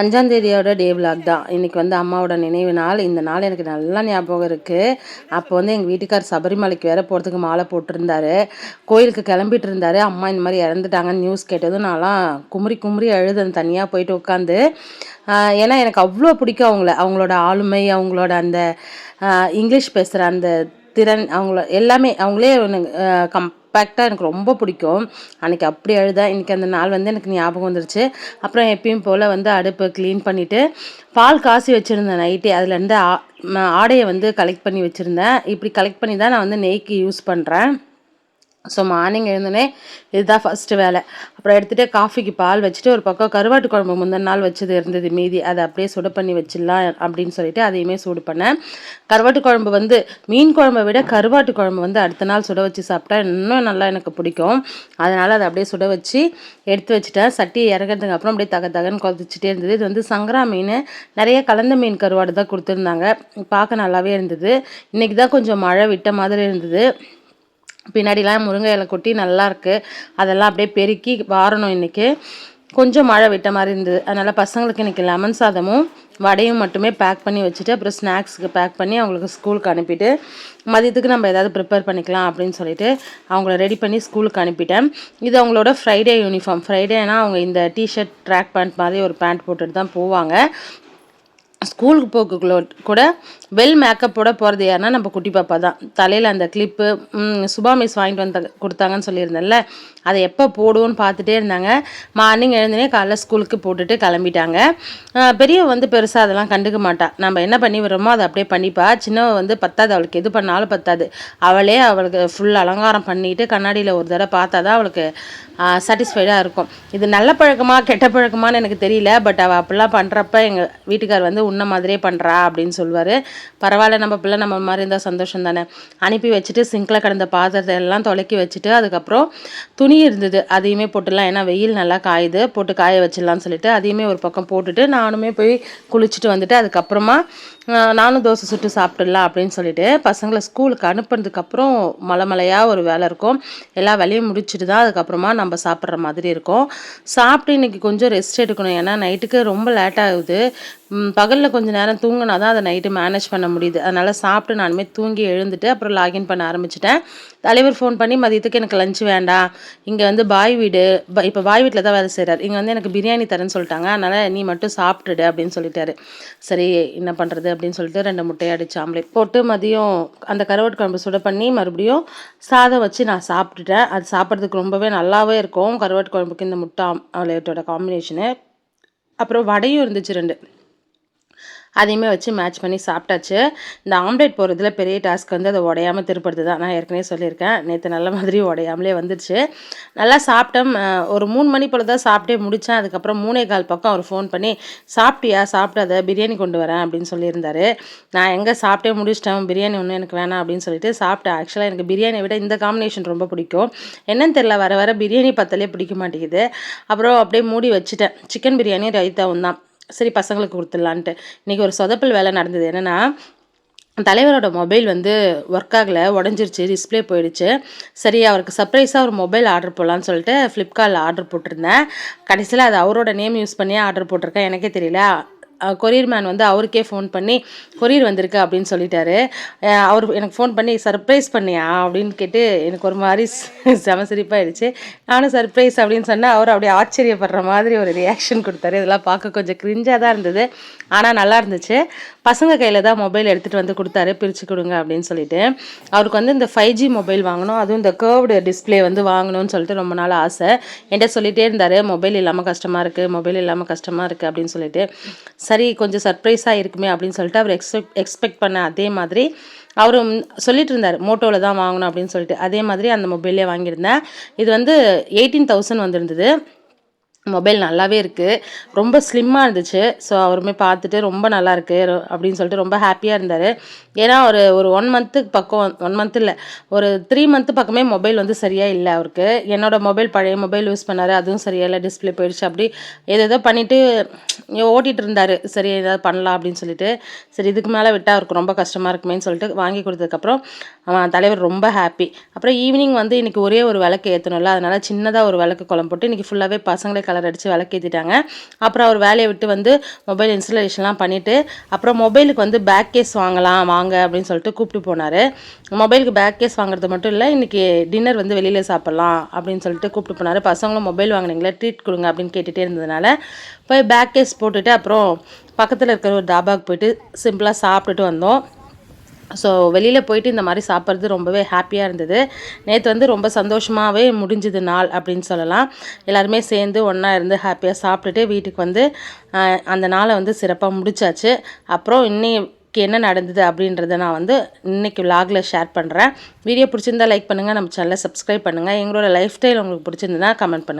அஞ்சாந்தேதியோட டே vlog தான். இன்றைக்கி வந்து அம்மாவோட நினைவு நாள். இந்த நாள் எனக்கு நல்லா ஞாபகம் இருக்குது அப்போ வந்து எங்கள் வீட்டுக்கார் சபரிமலைக்கு வேற போகிறதுக்கு மாலை போட்டிருந்தாரு. கோயிலுக்கு கிளம்பிட்டு இருந்தாரு அம்மா இந்த மாதிரி இறந்துட்டாங்கன்னு நியூஸ் கேட்டதும் நான்லாம் குமுறி குமுறி அழுதேன். தனியாக போயிட்டு உட்காந்து. ஏன்னா எனக்கு அவ்வளோ பிடிக்கும் அவங்கள. அவங்களோட ஆளுமை அவங்களோட அந்த இங்கிலீஷ் பேசுகிற அந்த திறன் அவங்கள எல்லாமே அவங்களே கம்பேக்டாக எனக்கு ரொம்ப பிடிக்கும். அன்றைக்கி அப்படி அழுதேன் இன்றைக்கி அந்த நாள் வந்து எனக்கு ஞாபகம் வந்துருச்சு. அப்புறம் எப்பயும் போல் வந்து அடுப்பை க்ளீன் பண்ணிவிட்டு பால் காசி வச்சுருந்தேன் நைட்டே அதுலேருந்து ஆ ஆடையை வந்து கலெக்ட் பண்ணி வச்சுருந்தேன். இப்படி கலெக்ட் பண்ணி தான் நான் வந்து நெய்க்கு யூஸ் பண்ணுறேன் ஸோ மார்னிங் எழுந்தோடனே இதுதான் ஃபஸ்ட்டு வேலை. அப்புறம் எடுத்துகிட்டு காஃபிக்கு பால் வச்சுட்டு ஒரு பக்கம் கருவாட்டு குழம்பு முந்தின நாள் வச்சது இருந்தது. மீதி அதை அப்படியே சுட பண்ணி வச்சிடலாம் அப்படின்னு சொல்லிட்டு அதையுமே சூடு பண்ணேன். கருவாட்டு குழம்பு வந்து மீன் குழம்பை விட கருவாட்டு குழம்பு வந்து அடுத்த நாள் சுட வச்சு சாப்பிட்டா இன்னும் நல்லா எனக்கு பிடிக்கும். அதனால் அதை அப்படியே சுட வச்சு எடுத்து வச்சுட்டேன். சட்டி இறக்கிறதுக்கு அப்புறம் அப்படியே தக தகன்னு கொதிச்சுட்டே இருந்தது. இது வந்து சங்கரா மீன். நிறைய கலந்த மீன் கருவாடு தான் கொடுத்துருந்தாங்க. பார்க்க நல்லாவே இருந்தது. இன்றைக்கி தான் கொஞ்சம் மழை விட்ட மாதிரி இருந்தது. பின்னாடிலாம் முருங்கை இலை கொட்டி நல்லாயிருக்கு அதெல்லாம் அப்படியே பெருக்கி வாரணும் இன்றைக்கி கொஞ்சம் மழை விட்ட மாதிரி இருந்தது. அதனால் பசங்களுக்கு இன்றைக்கி லெமன் சாதமும் வடையும் மட்டுமே பேக் பண்ணி வச்சுட்டு அப்புறம் ஸ்நாக்ஸுக்கு பேக் பண்ணி அவங்களுக்கு ஸ்கூலுக்கு அனுப்பிட்டு மதியத்துக்கு நம்ம ஏதாவது ப்ரிப்பேர் பண்ணிக்கலாம் அப்படின்னு சொல்லிட்டு அவங்கள ரெடி பண்ணி ஸ்கூலுக்கு அனுப்பிட்டேன். இது அவங்களோட ஃப்ரைடே யூனிஃபார்ம் ஃப்ரைடேனா அவங்க இந்த டிஷர்ட் ட்ராக் பேண்ட் மாதிரி ஒரு பேண்ட் போட்டுட்டு தான் போவாங்க. ஸ்கூலுக்கு போக்குள்ள கூட வெல் மேக்கப்போட போகிறது யாருன்னா நம்ம குட்டி பாப்பா தான். தலையில் அந்த கிளிப்பு சுபா மிஸ் வாங்கிட்டு வந்து கொடுத்தாங்கன்னு சொல்லியிருந்தேன்ல அதை எப்போ போடுவோன்னு பார்த்துட்டே இருந்தாங்க. மார்னிங் எழுந்தனே காலைல ஸ்கூலுக்கு போட்டுட்டு கிளம்பிட்டாங்க. ஆஹ் பெரியவ வந்து பெருசாக அதெல்லாம் கண்டுக்க மாட்டா. நம்ம என்ன பண்ணி விடுறோமோ அதை அப்படியே பண்ணிப்பா. சின்னவ வந்து பத்தாது அவளுக்கு எது பண்ணாலும் பத்தாது. அவளே அவளுக்கு ஃபுல் அலங்காரம் பண்ணிட்டு கண்ணாடியில் ஒரு தடவை பார்த்தா தான் அவளுக்கு சாட்டிஸ்ஃபைடாக இருக்கும். இது நல்ல பழக்கமா கெட்ட பழக்கமான்னு எனக்கு தெரியல. பட் அவள் அப்படிலாம் பண்ணுறப்ப எங்கள் வீட்டுக்கார் வந்து உன்ன மாதிரியே பண்ணுறா அப்படின்னு சொல்லுவார். பரவாயில்ல நம்ம பிள்ளை நம்ம மாதிரி இருந்தால் சந்தோஷம் தானே. அனுப்பி வச்சுட்டு சிங்கில் கிடந்த பாத்திரத்தை எல்லாம் தொலைக்கி வச்சுட்டு அதுக்கப்புறம் துணி இருந்தது அதையுமே போட்டுடலாம். ஏன்னா வெயில் நல்லா காயுது போட்டு காய வச்சிடலாம்னு சொல்லிட்டு அதையுமே ஒரு பக்கம் போட்டுட்டு நானுமே போய் குளிச்சுட்டு வந்துட்டு அதுக்கப்புறமா நானும் தோசை சுட்டு சாப்பிட்டுடலாம் அப்படின்னு சொல்லிட்டு பசங்களை ஸ்கூலுக்கு அனுப்புனதுக்கப்புறம் மலை மலையாக ஒரு வேலை இருக்கும். எல்லா வேலையும் முடிச்சுட்டு தான் அதுக்கப்புறமா நம்ம சாப்பிட்ற மாதிரி இருக்கும். சாப்பிட்டு இன்னைக்கு கொஞ்சம் ரெஸ்ட் எடுக்கணும். ஏன்னா நைட்டுக்கு ரொம்ப லேட் ஆகுது. பகலில் கொஞ்சம் நேரம் தூங்கினா தான் அதை நைட்டு மேனேஜ் பண்ண முடியுது. அதனால் சாப்பிட்டு நானுமே தூங்கி எழுந்துட்டு அப்புறம் லாகின் பண்ண ஆரம்பிச்சிட்டேன். தலைவர் ஃபோன் பண்ணி மதியத்துக்கு எனக்கு லஞ்ச் வேண்டாம் இங்கே வந்து பாய் வீடு. இப்போ பாய் வீட்டில் தான் வேலை செய்கிறார் இங்கே வந்து எனக்கு பிரியாணி தரேன்னு சொல்லிட்டாங்க. அதனால் நீ மட்டும் சாப்பிட்டுடு அப்படின்னு சொல்லிட்டாரு. சரி என்ன பண்ணுறது அப்படின்னு சொல்லிட்டு ரெண்டு முட்டையை அடிச்சு ஆம்லேட் போட்டு மதியம் அந்த கருவாட்டு குழம்பு சுட பண்ணி மறுபடியும் சாதம் வச்சு நான் சாப்பிட்டுட்டேன். அது சாப்பிட்றதுக்கு ரொம்பவே நல்லாவே இருக்கும். கருவாட்டு குழம்புக்கு இந்த முட்டை ஆம்லேட்டோட காம்பினேஷனு அப்புறம் வடையும் இருந்துச்சு ரெண்டு. அதையுமே வச்சு மேட்ச் பண்ணி சாப்பிட்டாச்சு. இந்த ஆம்லேட் போகிறதுல பெரிய டாஸ்க் வந்து அதை உடையாமல் திருப்புறது தான் நான் ஏற்கனவே சொல்லியிருக்கேன். நேற்று நல்ல மாதிரி உடையாமலே வந்துடுச்சு நல்லா சாப்பிட்டேன் ஒரு மூணு மணி போல் தான் சாப்பிட்டே முடித்தேன் அதுக்கப்புறம் மூணே கால் பக்கம் அவர் ஃபோன் பண்ணி சாப்பிட்டியா? சாப்பிடாத? பிரியாணி கொண்டு வரேன் அப்படின்னு சொல்லியிருந்தாரு. நான் எங்கே சாப்பிட்டே முடிச்சிட்டேன். பிரியாணி ஒன்றும் எனக்கு வேணாம் அப்படின்னு சொல்லிட்டு சாப்பிட்டேன். ஆக்சுவலாக எனக்கு பிரியாணியை விட இந்த காம்பினேஷன் ரொம்ப பிடிக்கும். என்னன்னு தெரியல வர வர பிரியாணி பத்தலே பிடிக்க மாட்டேங்குது. அப்புறம் அப்படியே மூடி வச்சுட்டேன். சிக்கன் பிரியாணி ரைத்தாவும் தான். சரி பசங்களுக்கு கொடுத்துடலான்ட்டு. இன்றைக்கி ஒரு சொதப்பல் வேலை நடந்தது. என்னென்னா தலைவரோட மொபைல் வந்து ஒர்க் ஆகலை உடஞ்சிருச்சு டிஸ்ப்ளே போயிடுச்சு. சரி அவருக்கு சர்ப்ரைஸாக ஒரு மொபைல் ஆர்டர் போடலான்னு சொல்லிட்டு ஃப்ளிப்கார்ட்டில் ஆர்டர் போட்டிருந்தேன். கடைசியில் அது அவரோட நேம் யூஸ் பண்ணியே ஆர்டர் போட்டிருக்கேன். எனக்கே தெரியல. கொரியர் மேன் வந்து அவருக்கே ஃபோன் பண்ணி கொரியர் வந்திருக்கு அப்படின்னு சொல்லிட்டாரு. அவர் எனக்கு ஃபோன் பண்ணி சர்ப்ரைஸ் பண்ணியா? அப்படின்னு கேட்டு எனக்கு ஒரு மாதிரி செம சிரிப்பாயிடுச்சு. நானும் சர்ப்ரைஸ் அப்படின்னு சொன்னால் அவர் அப்படியே ஆச்சரியப்படுற மாதிரி ஒரு ரியாக்ஷன் கொடுத்தாரு. இதெல்லாம் பார்க்க கொஞ்சம் கிரிஞ்சாக தான் இருந்தது. ஆனால் நல்லா இருந்துச்சு. பசங்க கையில் தான் மொபைல் எடுத்துகிட்டு வந்து கொடுத்தாரு. பிரித்து கொடுங்க அப்படின்னு சொல்லிட்டு. அவருக்கு வந்து இந்த ஃபைவ் ஜி மொபைல் வாங்கணும். அதுவும் இந்த கேர்வ்டு டிஸ்ப்ளே வந்து வாங்கணும்னு சொல்லிட்டு ரொம்ப நாள் ஆசை. என்கிட்ட சொல்லிகிட்டே இருந்தார். மொபைல் இல்லாமல் கஷ்டமாக இருக்குது மொபைல் இல்லாமல் கஷ்டமாக இருக்குது அப்படின்னு சொல்லிட்டு. சரி கொஞ்சம் சர்ப்ரைஸாக இருக்குமே அப்படின்னு சொல்லிட்டு அவர் எக்ஸ்பெக்ட் எக்ஸ்பெக்ட் பண்ண அதே மாதிரி அவரும் சொல்லிட்டு இருந்தார் மோட்டோவில் தான் வாங்கணும் அப்படின்னு சொல்லிட்டு. அதே மாதிரி அந்த மொபைலே வாங்கியிருந்தேன். இது வந்து எயிட்டீன் தௌசண்ட் வந்திருந்தது. மொபைல் நல்லாவே இருக்குது ரொம்ப ஸ்லிம்மாக இருந்துச்சு. ஸோ அவருமே பார்த்துட்டு ரொம்ப நல்லா இருக்குது அப்படின்னு சொல்லிட்டு ரொம்ப ஹாப்பியாக இருந்தார். ஏன்னா ஒரு ஒரு ஒன் மந்த்துக்கு பக்கம் ஒன் மந்த் இல்லை. ஒரு த்ரீ மந்த்து பக்கமே மொபைல் வந்து சரியாக இல்லை அவருக்கு. என்னோட மொபைல் பழைய மொபைல் யூஸ் பண்ணார். அதுவும் சரியாக இல்லை. டிஸ்பிளே போயிடுச்சு. அப்படி ஏதேதோ பண்ணிவிட்டு ஓட்டிகிட்டு இருந்தார். சரி ஏதாவது பண்ணலாம் அப்படின்னு சொல்லிட்டு. சரி இதுக்கு மேலே விட்டால் அவருக்கு ரொம்ப கஷ்டமாக இருக்குமேன்னு சொல்லிட்டு வாங்கி கொடுத்ததுக்கப்புறம் அவன் தலைவர் ரொம்ப ஹாப்பி அப்புறம் ஈவினிங் வந்து இன்றைக்கி ஒரே ஒரு விளக்கு ஏற்றணும்ல அதனால் சின்னதாக ஒரு விளக்கு குழம்பு போட்டு இன்னைக்கு ஃபுல்லாகவே பசங்களே கலர் கலர் அடித்து விளக்கேற்றிட்டாங்க அப்புறம் அவர் வேலையை விட்டு வந்து மொபைல் இன்ஸ்டலேஷன்லாம் பண்ணிவிட்டு அப்புறம் மொபைலுக்கு வந்து பேக் கேஸ் வாங்கலாம் வாங்க அப்படின்னு சொல்லிட்டு கூப்பிட்டு போனார். மொபைலுக்கு பேக் கேஸ் வாங்குறது மட்டும் இல்லை இன்றைக்கி டின்னர் வந்து வெளியில் சாப்பிட்லாம் அப்படின்னு சொல்லிட்டு கூப்பிட்டு போனார். பசங்களும் மொபைல் வாங்கினீங்களா ட்ரீட் கொடுங்க அப்படின்னு கேட்டுகிட்டே இருந்ததுனால போய் பேக் கேஸ் போட்டுட்டு அப்புறம் பக்கத்தில் இருக்கிற ஒரு தாபாவுக்கு போயிட்டு சிம்பிளாக சாப்பிட்டுட்டு வந்தோம். ஸோ வெளியில் போயிட்டு இந்த மாதிரி சாப்பிட்றது ரொம்பவே ஹாப்பியாக இருந்தது. நேற்று வந்து ரொம்ப சந்தோஷமாகவே முடிஞ்சது நாள் அப்படின்னு சொல்லலாம். எல்லாருமே சேர்ந்து ஒன்றா இருந்து ஹாப்பியாக சாப்பிட்டுட்டு வீட்டுக்கு வந்து அந்த நாளை வந்து சிறப்பாக முடிச்சாச்சு. அப்புறம் இன்னைக்கு என்ன நடந்தது அப்படின்றத நான் வந்து இன்னைக்கு விலாகில் ஷேர் பண்ணுறேன் வீடியோ பிடிச்சிருந்தா லைக் பண்ணுங்கள் நம்ம சேனலை சப்ஸ்கிரைப் பண்ணுங்கள் எங்களோட லைஃப் ஸ்டைல் உங்களுக்கு பிடிச்சிருந்ததுன்னா கமெண்ட் பண்ணுங்கள்